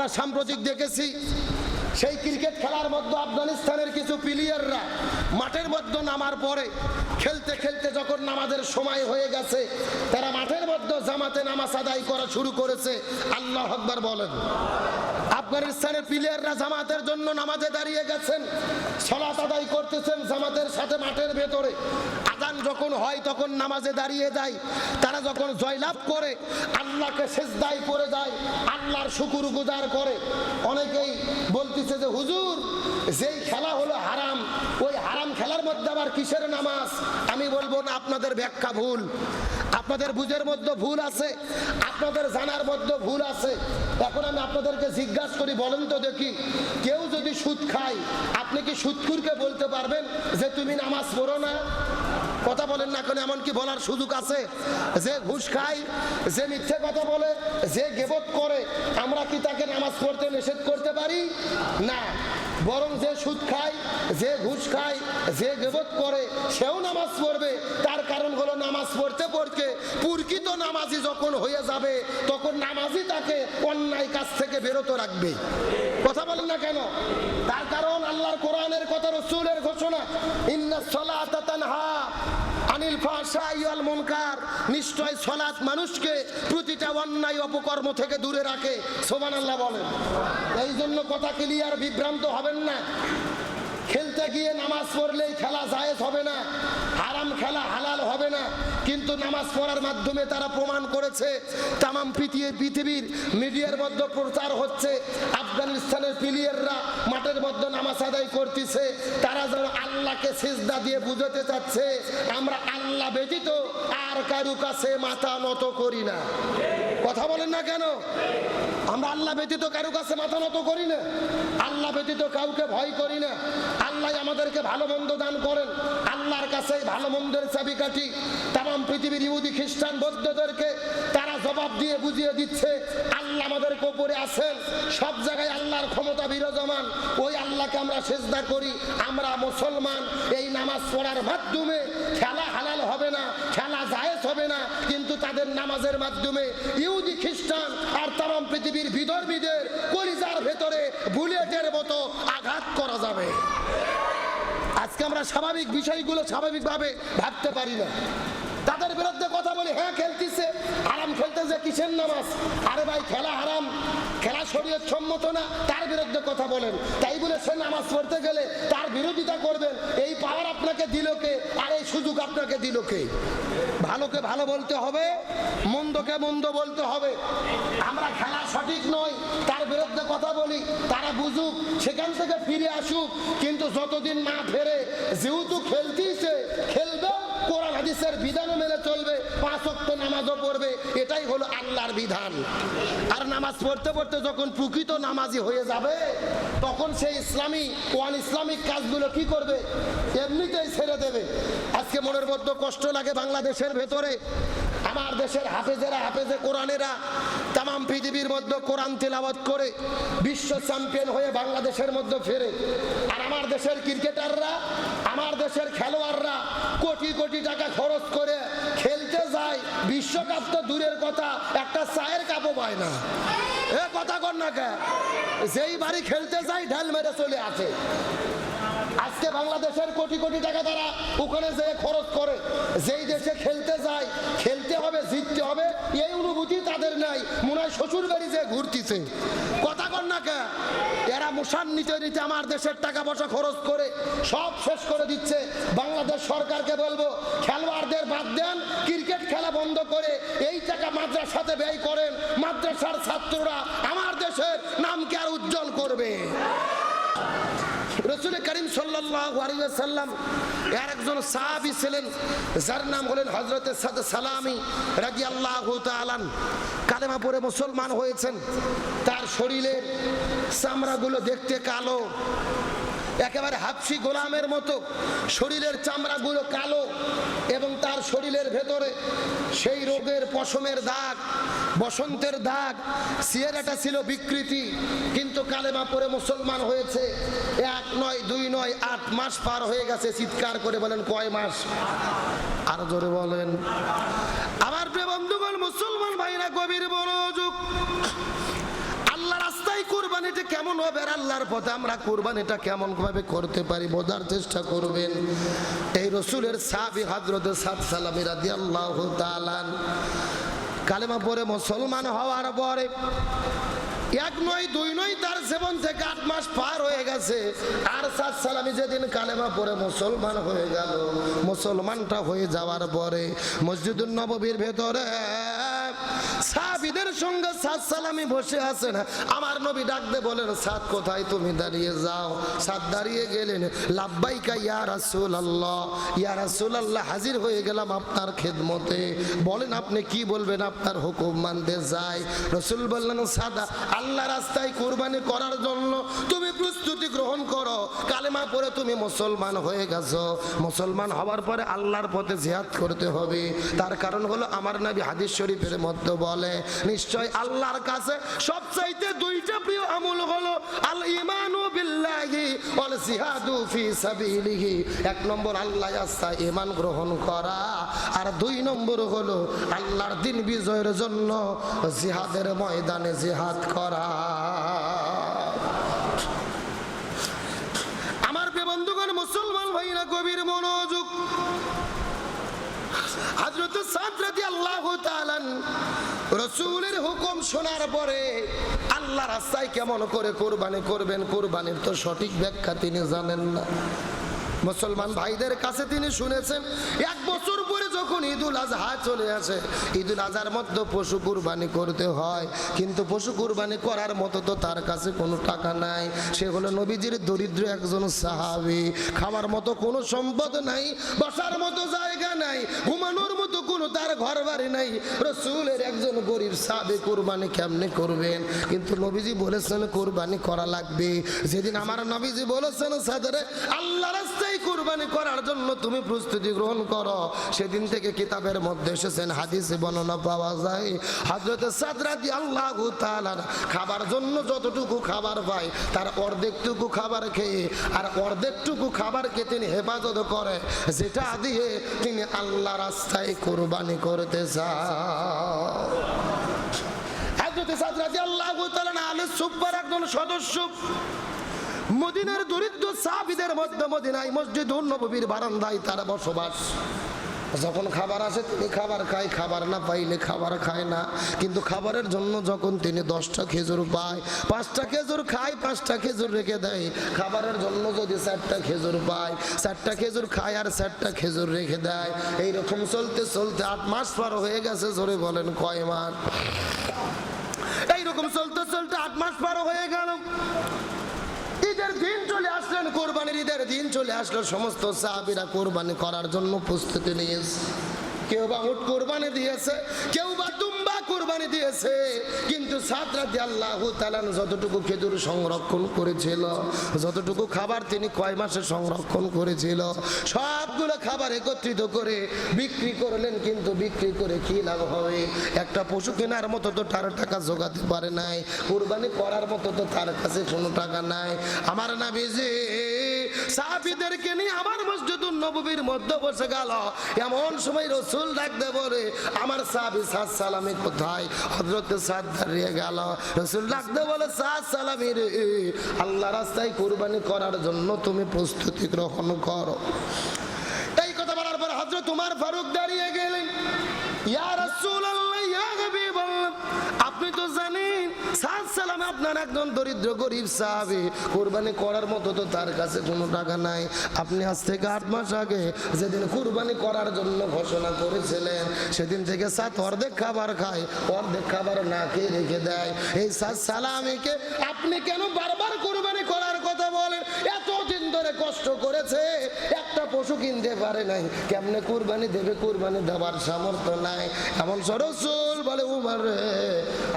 আমরা সাম্প্রতিক দেখেছি, সেই ক্রিকেট খেলার মধ্যে আফগানিস্তানের কিছু প্লেয়াররা মাঠের মধ্যে নামার পরে খেলতে খেলতে যখন নামাজের সময় হয়ে গেছে, তারা মাঠের মধ্যে জামাতে নামাজ আদায় করা শুরু করেছে। আল্লাহ আকবার বলেন, আফগানিস্তানের প্লেয়াররা জামাতের জন্য নামাজে দাঁড়িয়ে গেছেন, সলাত আদায় করতেছেন জামাতের সাথে মাঠের ভেতরে। যখন হয়, তখন নামাজে দাঁড়িয়ে যায়। তারা যখন জয়লাভ করে, আল্লাহকে সেজদায় পড়ে যায়, আল্লাহর শুকুর গুজার করে। অনেকেই বলতেছে যে, হুজুর, যেই খেলা হলো হারাম, ওই হারাম খেলার মধ্যে আবার কিসের নামাজ? আমি বলব না, আপনাদের ব্যাখ্যা ভুল। আপনাদের বুঝের মধ্যে ভুল আছে, আপনাদের জানার মধ্যে ভুল আছে। এখন আমি আপনাদেরকে জিজ্ঞাসা করি, বলেন তো দেখি, কেউ যদি সুদ খায়, আপনি কি সুদখুরকে বলতে পারবেন যে, তুমি নামাজ পড়ো না? কথা বলেন না কেন, এমন কি বলার সুযোগ আছে? যে ঘুষ খায়, যে মিথ্যে কথা বলে, যে গেবত করে, আমরা কি তাকে নামাজ পড়তে নিষেধ করতে পারি? না। বরং যে সুদ খায়, যে ঘুষ খায়, যে গেবত করে, সেও নামাজ পড়বে। তার কারণ হলো নামাজ পড়তে পড়তে পুরকিত নামাজি যখন হয়ে যাবে, তখন নামাজি তাকে অন্যায় কাজ থেকে বিরত রাখবে। কথা বলেন না কেন? তার কারণ আল্লাহর কোরআনের কথা, রসুলের ঘোষণা, ইন্না সলাতা তানহা আনিল ফাহশা ওয়াল মুনকার নিশ্চয় সলাৎ মানুষকে প্রতিটা অন্যায় অপকর্ম থেকে দূরে রাখে। সুবহানাল্লাহ বলেন। এই জন্য কথা ক্লিয়ার বিভ্রান্ত হবেন না। খেলতে গিয়ে নামাজ পড়লেই খেলা জায়েজ হবে না, হারাম খেলা হালাল হবে না, কিন্তু নামাজ পড়ার মাধ্যমে তারা প্রমাণ করেছে, তামাম পৃথিবীর পৃথিবীর মিডিয়ার মধ্যে প্রচার হচ্ছে, আফগানিস্তানের প্লেয়াররা মাঠের মধ্যে নামাজ আদায় করতেছে, তারা যেন আল্লাহকে সিজদা দিয়ে বুঝাতে চাচ্ছে, আমরা আল্লাহ ব্যতীত আর কারু কাছে মাথা নত করি না। কথা বলেন না কেন? আমরা আল্লাহ ব্যতীত কারও কাছে মাথা নত করি না। আল্লাহ ব্যতীত কাউকে ভয় করি না। আল্লাহ আমাদেরকে ভালো মন্দ দান করেন। আল্লাহর কাছে ভালো মন্দের চাবিকাঠি তাম পৃথিবীর ইহুদি, খ্রিস্টান বৌদ্ধদেরকে তারা জবাব দিয়ে বুঝিয়ে দিচ্ছে, আল্লাহ আমাদের কোপরে আছেন। সব জায়গায় আল্লাহর ক্ষমতা বিরাজমান। ওই আল্লাহকে আমরা সেজদা করি। আমরা মুসলমান। এই নামাজ পড়ার মাধ্যমে খেলা হালাল হবে না, খেলা জায়েজ হবে না। তাদের নামাজের মাধ্যমে ইহুদি খ্রিস্টান আর তাম পৃথিবীর বিধর্মীদের কলিজার ভেতরে বুলেটের মতো আঘাত করা যাবে। আজকে আমরা স্বাভাবিক বিষয়গুলো স্বাভাবিকভাবে ভাবতে পারি না। তাদের বিরুদ্ধে কথা বলি হ্যাঁ খেলতেছে। আরাম খেলতেছে, কিসের নামাজ? আরে ভাই, খেলা হারাম। খেলা শরীরের সম্মত না, তার বিরুদ্ধে কথা বলেন। তাই বলে সে নামাজ পড়তে গেলে তার বিরোধিতা করবেন। এই পাওয়ার আপনাকে দিল কে? আর এই সুযোগ আপনাকে দিল কে? ভালোকে ভালো বলতে হবে, মন্দকে মন্দ বলতে হবে। আমরা খেলা সঠিক নয় তার বিরুদ্ধে কথা বলি, তারা বুঝুক, সেখান থেকে ফিরে আসুক। কিন্তু যতদিন না ফেরে, যেহেতু খেলতেইছে কোরআন হাদিসের বিধানও মেনে চলবে, পাঁচ অক্ত নামাজও পড়বে, এটাই হলো আল্লাহর বিধান। আর নামাজ পড়তে পড়তে যখন প্রকৃত নামাজি হয়ে যাবে, তখন সেই ইসলামী, ওয়ান ইসলামিক কাজগুলো কি করবে? এমনিতেই ছেড়ে দেবে। আজকে মনের মধ্যে কষ্ট লাগে বাংলাদেশের ভেতরে। আমার দেশের হাফেজেরা, হাফেজে কোরআনেরা তাম পৃথিবীর মধ্যে কোরআন তেলাওয়াত করে বিশ্ব চ্যাম্পিয়ন হয়ে বাংলাদেশের মধ্যে ফেরে। আর আমার দেশের ক্রিকেটাররা, আমার দেশের খেলোয়াড়রা কোটি কোটি টাকা খরচ করে খেলতে যায়। বিশ্বকাপ তো দূরের কথা, একটা চায়ের কাপও পায় না। এ কথা কর না কে? যেই বাড়ি খেলতে যায়, ঢাল মেরে চলে আসে। আজকে বাংলাদেশের কোটি কোটি টাকা তারা ওখানে যেয়ে খরচ করে, যেই দেশে খেলতে যায়, খেলতে হবে, জিততে হবে, এই অনুভূতি তাদের নাই। মনে হয় শ্বশুর বাড়ি যে ঘুরতেছে। কথা কর না কে? এরা মুসান নিতে নিতে আমার দেশের টাকা পয়সা খরচ করে সব শেষ করে দিচ্ছে। বাংলাদেশ সরকারকে বলব, খেলোয়াড়দের বাদ দেন, ক্রিকেট খেলা বন্ধ করে, এই টাকা মাদ্রাসাতে ব্যয় করেন। মাদ্রাসার ছাত্ররা আমার দেশের নামকে আর উজ্জ্বল করবে রসুল করিম সাল্লাম একজন ছিলেন নাম হলেন হজরতের পরে মুসলমান হয়েছেন। তার শরীরের চামড়াগুলো দেখতে কালো, একেবারে হাফসি গোলামের মতো। শরীরের চামড়াগুলো কালো এবং তার শরীরের ভেতরে সেই রোগের পশমের দাগ, বসন্তের দাগ, সিয়ারাটা ছিল বিকৃতি, কিন্তু কালেমা পরে মুসলমান হয়েছে। এক নয়, দুই নয়, আট মাস পার হয়ে গেছে, চিৎকার করে বলেন, কয় মাস? আর জোরে বলেন। আমার প্রিয় বন্ধুগণ, মুসলমান ভাইরা, গভীর কোন কেমন হবে? আল্লাহর পথে আমরা কোরবানিটা কেমন ভাবে করতে পারি বোঝার চেষ্টা করবেন। এই রসুলের সাবি হাজরত সাদ সালামি রাদি আল্লাহ কালেমা পরে মুসলমান হওয়ার পরে এক নয়, দুই নয় তার জীবন থেকে আট মাস পার হয়ে গেছে। আর সাত সালামি যেদিন কালেমা পরে মুসলমান হয়ে গেল, মুসলমানটা হয়ে যাওয়ার পরে মসজিদুল নববীর ভেতরে সাহাবিদের সঙ্গে সাত সালামি বসে আছেন আমার নবী ডাকতে বলেন, সাত, কোথায় তুমি দাঁড়িয়ে যাও? সাত দাঁড়িয়ে গেলেন, লাব্বাইকা ইয়া রাসূল আল্লাহ ইয়া রাসূল আল্লাহ হাজির হয়ে গেলাম আপনার খেদমতে। বলেন, আপনি কি বলবেন? আপনার হুকুম মানতে যায় রসুল বললেন, সাদা, আল্লাহ রাস্তায় কোরবানি করার জন্য তুমি প্রস্তুতি গ্রহণ করো। কালেমা পরে তুমি মুসলমান হয়ে গেছো। মুসলমান হওয়ার পরে আল্লাহর পথে জিহাদ করতে হবে। তার কারণ হলো, আমার নবী হাদিস শরীফের মধ্যে বলে নিশ্চয় আল্লাহর কাছে সবচাইতে দুইটা প্রিয় আমল হলো আল ইমানু বিল্লাহি ওয়াল জিহাদু ফি সাবিলিহি। এক নম্বর, আল্লাহ আস্থা ঈমান গ্রহণ করা। আর দুই নম্বর হলো আল্লাহর দিন বিজয়ের জন্য জিহাদের ময়দানে জিহাদ করা। আমার বন্ধুগণ, মুসলমান ভাইরা কবির মনোযোগ। হযরত সাদ রাদিয়াল্লাহু তাআলা রসুলের হুকুম শোনার পরে আল্লাহ রাস্তায় কেমন করে কোরবানি করবেন? কোরবানির তো সঠিক ব্যাখ্যা তিনি জানেন না। মুসলমান ভাইদের কাছে তিনি শুনেছেন, এক বছর পরে যখন ঈদুল আজহা চলে আসে, ঈদুল আজহার মধ্যে পশু কুরবানি করতে হয়। কিন্তু পশু কুরবানি করার মতো তো তার কাছে কোনো টাকা নাই। সে হলো নবীজির দরিদ্র একজন সাহাবি। খাওয়ার মতো কোনো সম্পদ নাই, বসার মতো জায়গা নাই, ঘুমানোর মতো কোনো তার ঘর বাড়ি নাই। রসুলের একজন গরিব সাহাবি কুরবানি কেমনে করবেন? কিন্তু নবীজি বলেছেন, কুরবানি করা লাগবে। যেদিন আমার নবীজি বলেছেন, সাদরে আল্লাহ রাস্তায় কুরবানি করার জন্য তুমি প্রস্তুতি গ্রহণ করো। সেদিন থেকে কিতাবের মধ্যে এসেছেন হাদিসে বর্ণনা পাওয়া যায়। হাজরতে সাদরাদি আল্লাহ খাবার জন্য যতটুকু খাবার পায়, তার অর্ধেকটুকু খাবার খেয়ে, আর অর্ধেকটুকু খাবারকে তিনি হেফাজত করে, যেটা দিয়ে তিনি আল্লাহ রাস্তায় কোরবানি করতে চান। একজন সদস্য মদিনার দরিদ্র সাহাবিদের মধ্যে মদিনায় মসজিদ নবীর বারান্দায় তারা বসবাস। যখন খাবার আসে তিনি খাবার খায়, খাবার না পাইলে খাবার খায় না। কিন্তু খাবারের জন্য যখন তিনি দশটা খেজুর পায়, পাঁচটা খেজুর খায়, পাঁচটা খেজুর রেখে দেয়। খাবারের জন্য যদি চারটা খেজুর পায়, চারটা খেজুর খায় আর চারটা খেজুর রেখে দেয়। এইরকম চলতে চলতে আট মাস পার হয়ে গেছে, জোরে বলেন কয় মাস? এইরকম চলতে চলতে আট মাস পার হয়ে গেল ঈদের দিন চলে আসলেন কোরবানির ঈদের দিন চলে আসলো, সমস্ত সাহাবিরা কোরবানি করার জন্য প্রস্তুতি নিয়েছে। কেউ বা উট কোরবানি দিয়েছে, কেউ বা দুম্বা কোরবানি দিয়েছে, কিন্তু সাতরাতে আল্লাহ তালান যতটুকু খেজুর সংরক্ষণ করেছিল, যতটুকু খাবার তিনি কয় মাসে সংরক্ষণ করেছিল, সবগুলো খাবার একত্রিত করে বিক্রি করলেন, কিন্তু বিক্রি করে কি লাভ হবে একটা পশু কেনার মতো তো তার টাকা জোগাতে পারে নাই, কোরবানি করার মতো তো তার কাছে কোনো টাকা নাই। আমার না বেজে সাহাবিদেরকে নিয়ে আমার মসজিদুল নববীর মধ্যে বসে গেল। এমন সময় রসুল ডাকতে বলে আমার সাহাবি সাদ সালামি কোথায়? হজরত সাদ দাঁড়িয়ে গেল। রসুল ডাকতে বলে সাদ সালামি রে, আল্লাহ রাস্তায় কোরবানি করার জন্য তুমি প্রস্তুতি গ্রহণ করো। এই কথা বলার পর হজরত তোমার ফারুক দাঁড়িয়ে গেলেন। ইয়া জানেন সালাম, আপনার একজন দরিদ্র গরিব সাহাবি। কোরবানি করার মতো তো তার কাছে কোনো টাকা নাই। আপনি আজ থেকে আট মাস আগে যেদিন কোরবানি করার জন্য ঘোষণা করেছিলেন, সেদিন থেকে সাত অর্ধেক খাবার খায়, অর্ধেক খাবার না খেয়ে রেখে দেয়। এই সাদ সালামিকে আপনি কেন বারবার কোরবানি করার কথা বলেন? এতদিন ধরে কষ্ট করেছে একটা পশু কিনতে পারে নাই। কেমনে কুরবানি দেবে, কুরবানি দেওয়ার সামর্থ্য নাই। এমন সরসুল বলে, উমার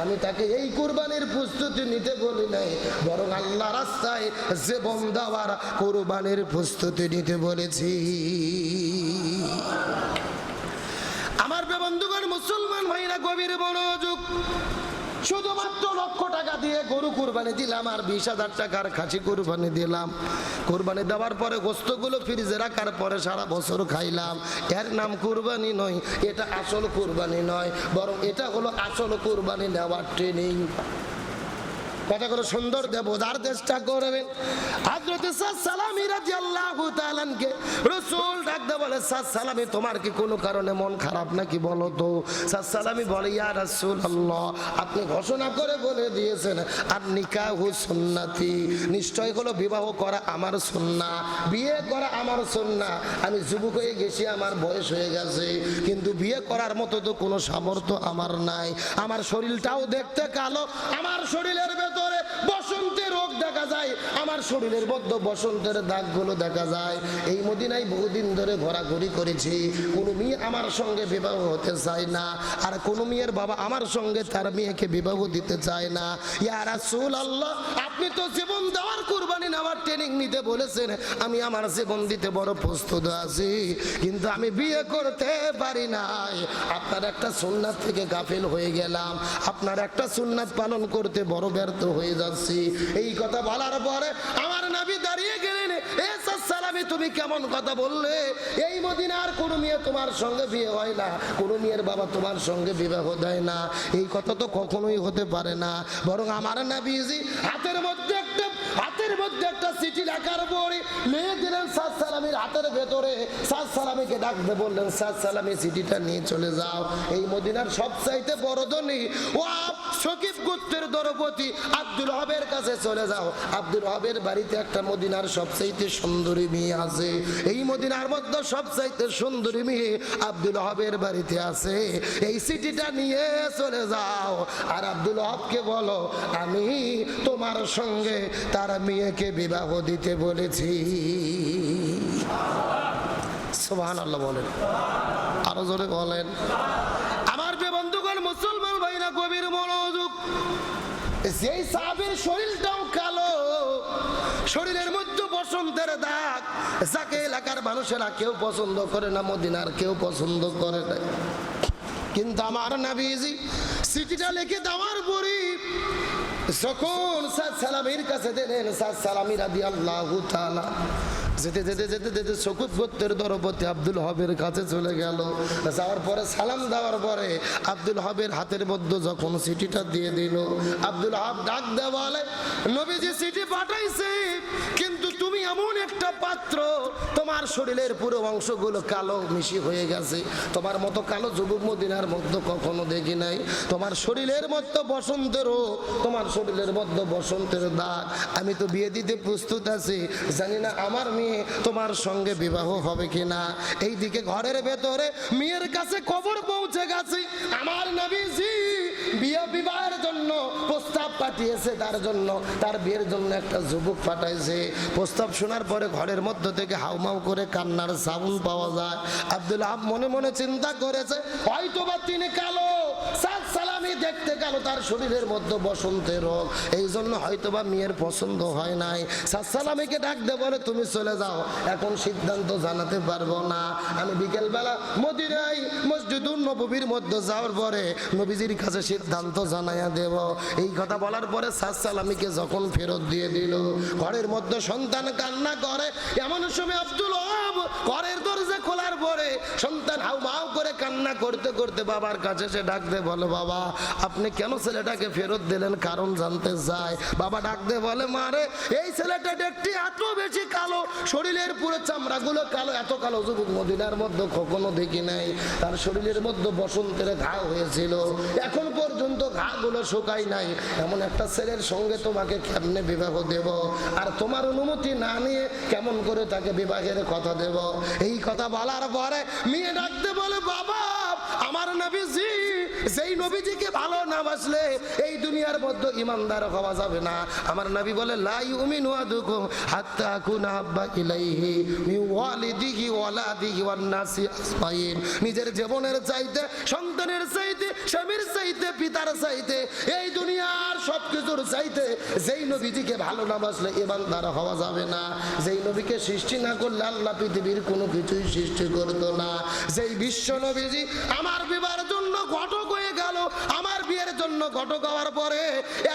আমি তাকে এই কুরবানির প্রস্তুতি নিতে বলি নাই। বরং আল্লাহ রাস্তায় জীবন দেওয়ার কুরবানির প্রস্তুতি নিতে বলেছি। আমার বন্ধুগণ, মুসলমান ভাইরা, গভীর মনোযোগ শুধুমাত্র লক্ষ টাকা দিয়ে গরু কুরবানি দিলাম আর বিশ হাজার টাকার খাসি কুরবানি দিলাম। কুরবানি দেওয়ার পরে গোস্তগুলো ফ্রিজে রাখার পরে সারা বছর খাইলাম। এর নাম কুরবানি নয়, এটা আসল কুরবানি নয়, বরং এটা হলো আসল কুরবানি নেওয়ার ট্রেনিং কথাগুলো সুন্দর দিয়ে বোঝার চেষ্টা করবেন হযরত সালামি রাদিয়াল্লাহু তাআলাকে রাসূল ডাকতে বলে সালামি, তোমার কি কোনো কারণে মন খারাপ নাকি বলো তো? সালামি বলে, ইয়া রাসূলুল্লাহ, আপনি ঘোষণা করে বলে দিয়েছেন আর নিকাহু সুন্নতি। নিশ্চয় হলো বিবাহ করা আমার সুন্না, বিয়ে করা আমার সুন্না। আমি যুবক হয়ে গেছি, আমার বয়স হয়ে গেছে, কিন্তু বিয়ে করার মতো তো কোনো সামর্থ্য আমার নাই। আমার শরীরটাও দেখতে কালো, আমার শরীরের দেখা যায়, আমার শরীরের মধ্যে বসন্তের দাগগুলো দেখা যায়। এই মদিনায় বহুদিন ধরে ঘোরাঘুরি করেছি। কোনো মেয়ে আমার সঙ্গে বিবাহ হতে চায় না, আর কোনো মেয়ের বাবা আমার সঙ্গে তার মেয়েকে বিবাহ দিতে চায় না। ইয়া রাসূল আল্লাহ আপনি তো জীবন দেওয়ার কুরবানি নেওয়ার ট্রেনিং নিতে বলেছেন। আমি আমার জীবন দিতে বড় প্রস্তুত আছি, কিন্তু আমি বিয়ে করতে পারি নাই। আপনার একটা সুন্নাত থেকে গাফিল হয়ে গেলাম। আপনার একটা সুন্নাত পালন করতে বড় ব্যর্থ হয়ে যাচ্ছি। এই কথা বলার পরে আমার নাবি দাঁড়িয়ে গেলেন এ সালামি তুমি কেমন কথা বললে? এই মদিনার কোনো মেয়ে তোমার সঙ্গে বিয়ে হয় না, কোনো মেয়ের বাবা তোমার সঙ্গে বিবাহ দেয় না। এই কথা তো কখনোই হতে পারে না। বরং আমার নাবিজি হাতের মধ্যে একটা হাতের মধ্যে একটা চিঠি লেখার পরে লিখে দিলেন সাদ সালামির হাতের ভেতরে। সাদ সালামিকে ডাকতে বললেন সাদ সালামি চিঠিটা নিয়ে চলে যাও। এই মদিনার সবচাইতে বড় ধনী ও সকিব গোত্রের দরপতি আব্দুল হবের কাছে চলে যাও। আব্দুল হবের বাড়িতে একটা মদিনার সবচাইতে সুন্দরী মেয়ে আছে। এই মদিনার মধ্যে সবচাইতে সুন্দরী মেয়ে আব্দুল হবের বাড়িতে আছে। এই চিঠিটা নিয়ে চলে যাও। আর আব্দুল হবকে বলো, আমি তোমার সঙ্গে তার মেয়েকে বিবাহ দিতে বলেছি। সোহান আল্লাহ বলেন। আরও জোরে বলেন। আমার যে বন্ধুগণ, মুসলমান ভাইরা, গভীর মনোযোগ। যেই সাহাবের শরীরটাও শরীরের মধ্যে বসন্তের দাগ। যাকে এলাকার মানুষেরা কেউ পছন্দ করে না, মদিনার কেউ পছন্দ করে না। কিন্তু আমার নাবিজি সিটিটা লিখে দেওয়ার পরে যখন সাদ সালামির কাছে দিলেন সাদ সালামিরা দিয়ে আল্লাহ যেতে যেতে যেতে যেতে শকুত গোত্রের দরপতি আব্দুল হবের কাছে চলে গেল। যাওয়ার পরে, সালাম দেওয়ার পরে আব্দুল হবের হাতের মধ্যে যখন সিটিটা দিয়ে দিল, আব্দুল হব ডাক দেওয়ালে, নবীজি সিটি পাঠাইছে, কিন্তু এমন একটা পাত্র, তোমার শরীরের পুরো অংশগুলো কালো, মিশি হয়ে গেছে। তোমার মতো কালো যুবক মদিনার মধ্যে কখনো দেখি নাই। তোমার শরীরের মধ্যে বসন্তেরও, তোমার শরীরের মধ্যে বসন্তের দাগ। আমি তো বিয়ে দিতে প্রস্তুত আছি। জানি না আমার মেয়ে তোমার সঙ্গে বিবাহ হবে কি কিনা। এইদিকে ঘরের ভেতরে মেয়ের কাছে খবর পৌঁছে গেছে। আমার নবীজি বিয়ে বিবাহের জন্য প্রস্তাব পাঠিয়েছে, তার জন্য। তার বিয়ের জন্য একটা যুবক পাঠাইছে। প্রস্তাব শোনার পরে ঘরের মধ্য থেকে হাউমাউ করে কান্নার সাউন্ড পাওয়া যায়। আব্দুল আহ মনে মনে চিন্তা করেছে হয়তো বা তিনি কালো কালো তার শরীরের মধ্যে বসন্তের রোগ। এই জন্য হয়তো বা মেয়ের পছন্দ হয় নাই। সাদ সালামিকে ডাক দে, বলে, তুমি চলে যাও। এখন সিদ্ধান্ত জানাতে পারব না। আমি বিকেলবেলা মদিনায় মসজিদুর নবীর মধ্যে যাওয়ার পরে নবীজির কাছে সিদ্ধান্ত জানাইয়া দেব। এই কথা বলার পরে সাদ সালামিকে যখন ফেরত দিয়ে দিল, ঘরের মধ্যে সন্তান কান্না করে। এমন সময় আব্দুল ঘরের দরজা খোলার পরে সন্তান হাউ মাউ করে কান্না করতে করতে বাবার কাছে সে ডাকতে বলো, বাবা, আপনি কেন ছেলেটাকে ফেরত দিলেন? কারণ জানতে চায়। বাবা ডাকতে বলে মারে এই ছেলেটা দেখতে এত বেশি কালো। শরীরের পুরো চামড়াগুলো কালো, এত কালো যুবক মদিনার মধ্যে কখনো দেখি নাই। তার শরীরের মধ্যে বসন্তের ঘা হয়েছিল। এখন পর্যন্ত ঘাগুলো শুকাই নাই। এমন একটা ছেলের সঙ্গে তোমাকে কেমনে বিবাহ দেব? আর তোমার অনুমতি না নিয়ে কেমন করে তাকে বিবাহের কথা দেব? এই কথা বলার পরে মেয়ে ডাকতে বলে, বাবা, আমার নবীজি, যেই নবীজিকে ভালো না বাসলে এই দুনিয়ার মধ্যে ইমানদার হওয়া যাবে না। আমার নবী বলে লাই উমিন নিজের জীবনের চাইতে, সন্তানের চাইতে, স্বামীর চাইতে, পিতার চাইতে, এই দুনিয়ার সবকিছুর চাইতে যেই নবীজিকে ভালো না বাসলে ইমানদার হওয়া যাবে না। যেই নবীকে সৃষ্টি না করলে আল্লাহ পৃথিবীর কোনো কিছুই সৃষ্টি করতো না। যেই বিশ্ব নবীজি আমার বিবাহের জন্য ঘটক হয়ে আমার বিয়ের জন্য ঘটক হওয়ার পরে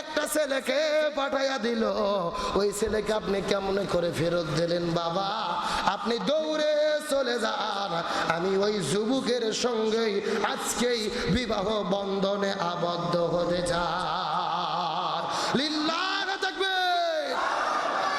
একটা ছেলেকে পাঠাইয়া দিল। ওই ছেলেকে আপনি কেমন করে ফেরত দিলেন বাবা? আপনি দৌড়ে চলে যান। আমি ওই যুবকের সঙ্গেই আজকেই বিবাহ বন্ধনে আবদ্ধ হতে চাই।